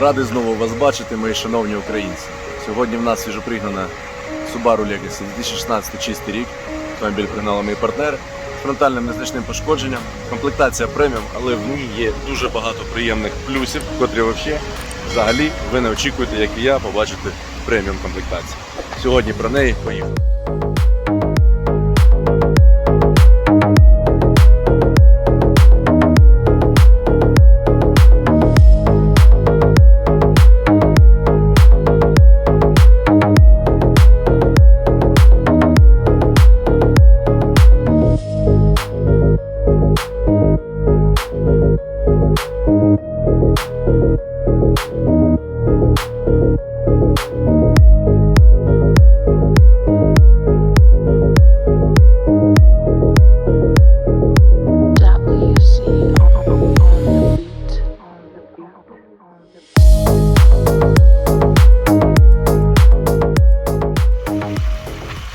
Радий знову вас бачити, мої шановні українці. Сьогодні в нас свіжопригнана Subaru Legacy 2016 чистий рік. Автомобіль пригнали мої партнери з фронтальним незначним пошкодженням. Комплектація преміум, але в ній є дуже багато приємних плюсів, котрі взагалі, взагалі ви не очікуєте, як і я, побачити преміум комплектацію. Сьогодні про неї поїхали.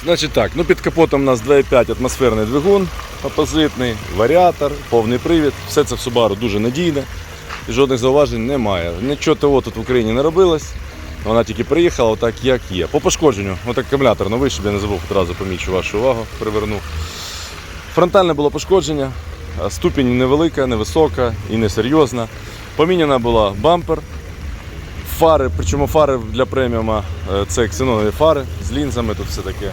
Значить так, ну під капотом у нас 2,5 атмосферний двигун, опозитний, варіатор, повний привід. Все це в Subaru дуже надійне. І жодних зауважень немає. Нічого того тут в Україні не робилось. Вона тільки приїхала, отак як є. По пошкодженню, от акумулятор новий, щоб я не забув одразу помічу вашу увагу, привернув. Фронтальне було пошкодження, ступінь невелика, невисока і несерйозна. Поміняна була бампер, фари, причому фари для преміума е, це ксенонові фари з лінзами, тут все таке.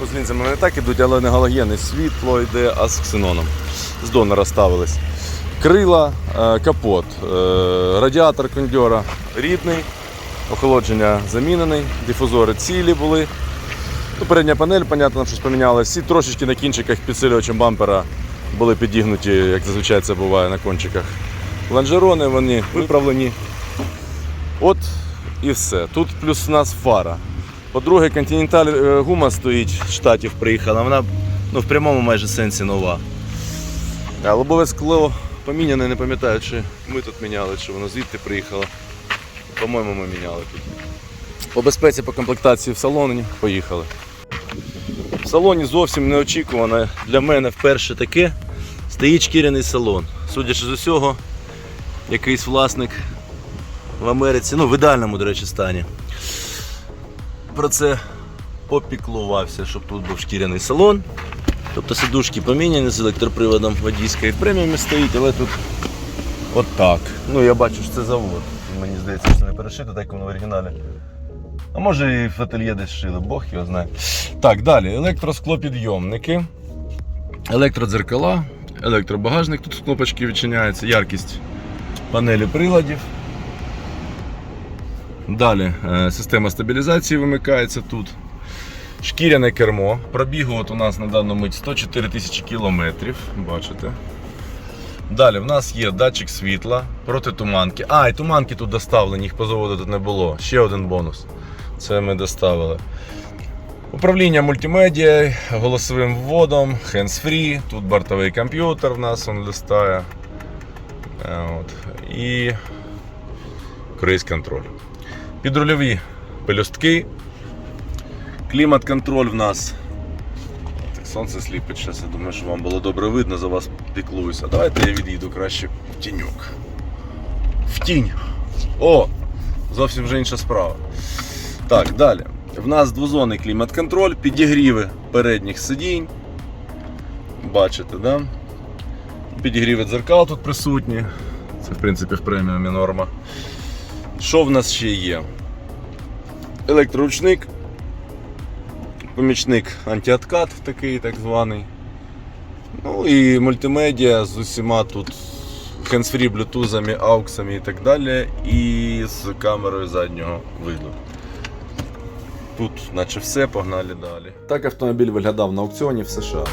Ну, з лінзами не так ідуть, але не галогенне світло йде, а з ксеноном. З донора ставились. Крила, е, капот, е, радіатор кондьора рідний, охолодження замінений, дифузори цілі були. Ну, передня панель, понятно, щось помінялось. І трошечки на кінчиках підсилювачем бампера були підігнуті, як зазвичай це буває на кончиках. Лонжерони вони виправлені. От і все. Тут плюс у нас фара. По-друге, е, гума стоїть з штатів приїхала. Вона ну, в прямому майже сенсі нова. А лобове скло поміняне, не пам'ятаю, чи ми тут міняли, чи воно звідти приїхало. По-моєму, ми міняли тут. По безпеці, по комплектації в салоні поїхали. В салоні зовсім неочікувано для мене вперше таке. Стоїть шкіряний салон. Судячи з усього, якийсь власник в Америці, ну в ідеальному, до речі, стані. Про це попіклувався, щоб тут був шкіряний салон. Тобто сидушки поміняні з електроприводом водійської преміумі стоїть, але тут от. Ну я бачу, що це завод. Мені здається, що не перешито, так воно в оригіналі. А може і в ательє десь шили, Бог його знає. Так, далі. Електросклопідйомники, електродзеркала, електробагажник, тут кнопочки відчиняються, яркість панелі приладів. Далі е, система стабілізації вимикається тут. Шкіряне кермо. Пробігу от у нас на дану мить 104 тисячі кілометрів. Бачите. Далі в нас є датчик світла проти туманки. А, і туманки тут доставлені, їх по заводу тут не було. Ще один бонус. Це ми доставили. Управління мультимедіа, голосовим вводом, hands-free, тут бортовий комп'ютер в нас он листає. Е, От. І круїз-контроль. Підрульові пелюстки. Клімат-контроль в нас. Так, сонце сліпить, зараз я думаю, що вам було добре видно, за вас піклуюся. Давайте я відійду краще в тіньок. В тінь. О! Зовсім вже інша справа. Так, далі. В нас двозонний клімат-контроль, підігріви передніх сидінь. Бачите, да? Підігріви дзеркал тут присутні. Це, в принципі, в преміумі норма. Що в нас ще є? Електроручник, помічник антиоткат такий так званий. Ну і мультимедіа з усіма тут hands-free, блютузами, ауксами і так далі. І з камерою заднього виду. Тут, наче все, погнали далі. Так автомобіль виглядав на аукціоні в США.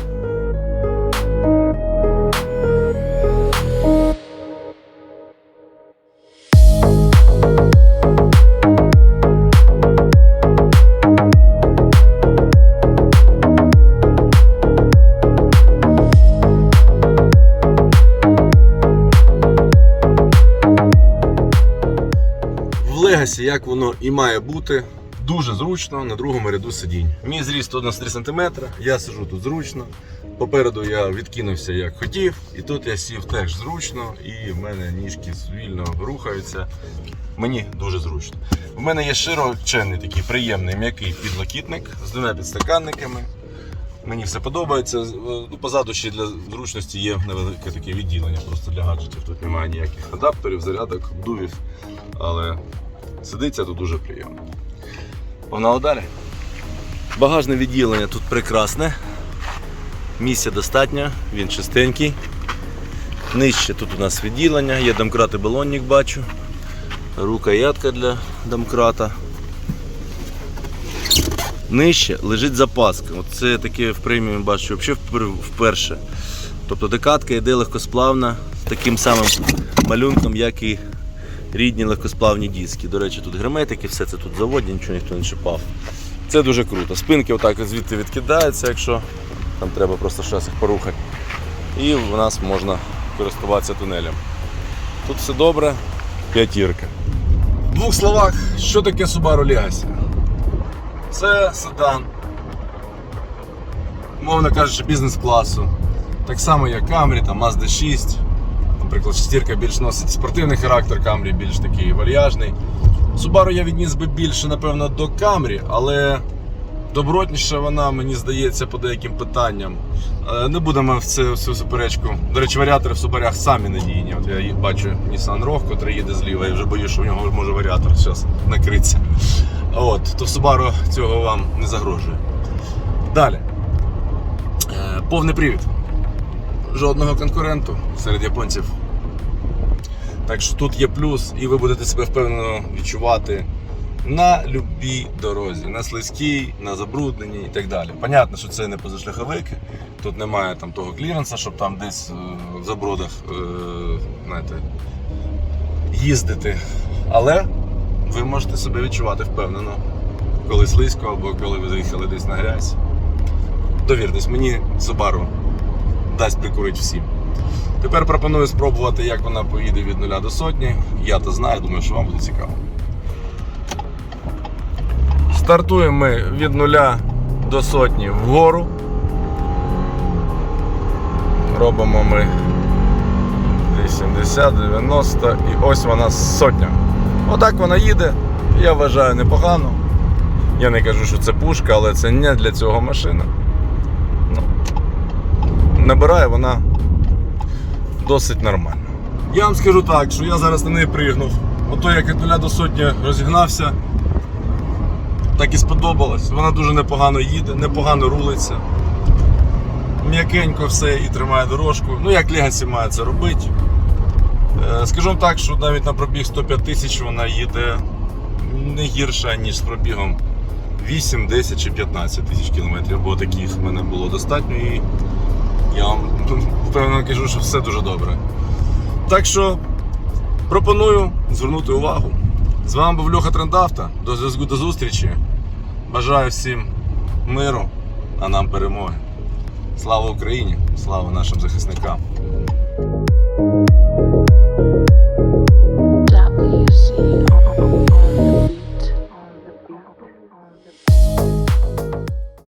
В як воно і має бути, Дуже зручно на другому ряду сидінь. Мій зріст 193 см, я сиджу тут зручно. Попереду я відкинувся як хотів, і тут я сів теж зручно, і в мене ніжки вільно рухаються. Мені дуже зручно. В мене є широченний такий приємний м'який підлокітник з двома підстаканниками. Мені все подобається. Ну, Позаду ще для зручності є невелике таке відділення просто для гаджетів. Тут немає ніяких адаптерів, зарядок, обдувів. Але сидиться тут дуже приємно. Погнали далі. Багажне відділення тут прекрасне. Місця достатньо, він чистенький. Нижче тут у нас відділення, є домкрат і балонник бачу. Рукоятка для домкрата. Нижче лежить запаска. Оце таке в преміумі бачу взагалі вперше. Тобто декатка йде легкосплавна таким самим малюнком, як і рідні легкосплавні диски. До речі, тут герметики, все це тут заводні, нічого ніхто не чіпав. Це дуже круто. Спинки отак звідти відкидаються, якщо там треба просто щось порухати. І в нас можна користуватися тунелем. Тут все добре, п'ятірка. В двох словах, що таке Subaru Legacy? Це седан, мовно кажучи, бізнес-класу. Так само, як Camry, там Mazda 6. Наприклад, шестірка більш носить спортивний характер, Camry більш такий вальяжний. Subaru я відніс би більше, напевно, до Camry, але добротніша вона, мені здається, по деяким питанням. Е, Не будемо в це всю суперечку. До речі, варіатори в Subaru самі надійні. От я бачу Nissan Rogue, який їде зліва, і вже боюсь, що в нього може варіатор зараз накриться. От, то в Subaru цього вам не загрожує. Далі. Е, Повний привід. Жодного конкуренту серед японців. Так що тут є плюс, і ви будете себе впевнено відчувати на любій дорозі, на слизькій, на забрудненій і так далі. Понятно, що це не позашляховик, тут немає там того кліренса, щоб там десь е, в забродах е, знаєте, їздити. Але ви можете себе відчувати впевнено, коли слизько або коли ви заїхали десь на грязь. Довіртесь, мені Subaru дасть прикурити всім. Тепер пропоную спробувати, як вона поїде від 0 до сотні. Я то знаю, думаю, що вам буде цікаво. Стартуємо ми від 0 до сотні вгору. Робимо ми 80, 90 і ось вона сотня. Отак вона їде, я вважаю непогано. Я не кажу, що це пушка, але це не для цього машина. Ну, набирає вона досить нормально. Я вам скажу так, що я зараз на неї пригнув. Ото як від 0 до сотні розігнався, так і сподобалось. Вона дуже непогано їде, непогано рулиться. М'якенько все і тримає дорожку. Ну як Legacy має це робити. Е, Скажу так, що навіть на пробіг 105 тисяч вона їде не гірше, ніж з пробігом 8, 10 чи 15 тисяч кілометрів, бо таких в мене було достатньо і я вам впевнено кажу, що все дуже добре. Так що пропоную звернути увагу. З вами був Льоха Трендавта. До зв'язку до зустрічі. Бажаю всім миру, а нам перемоги. Слава Україні! Слава нашим захисникам!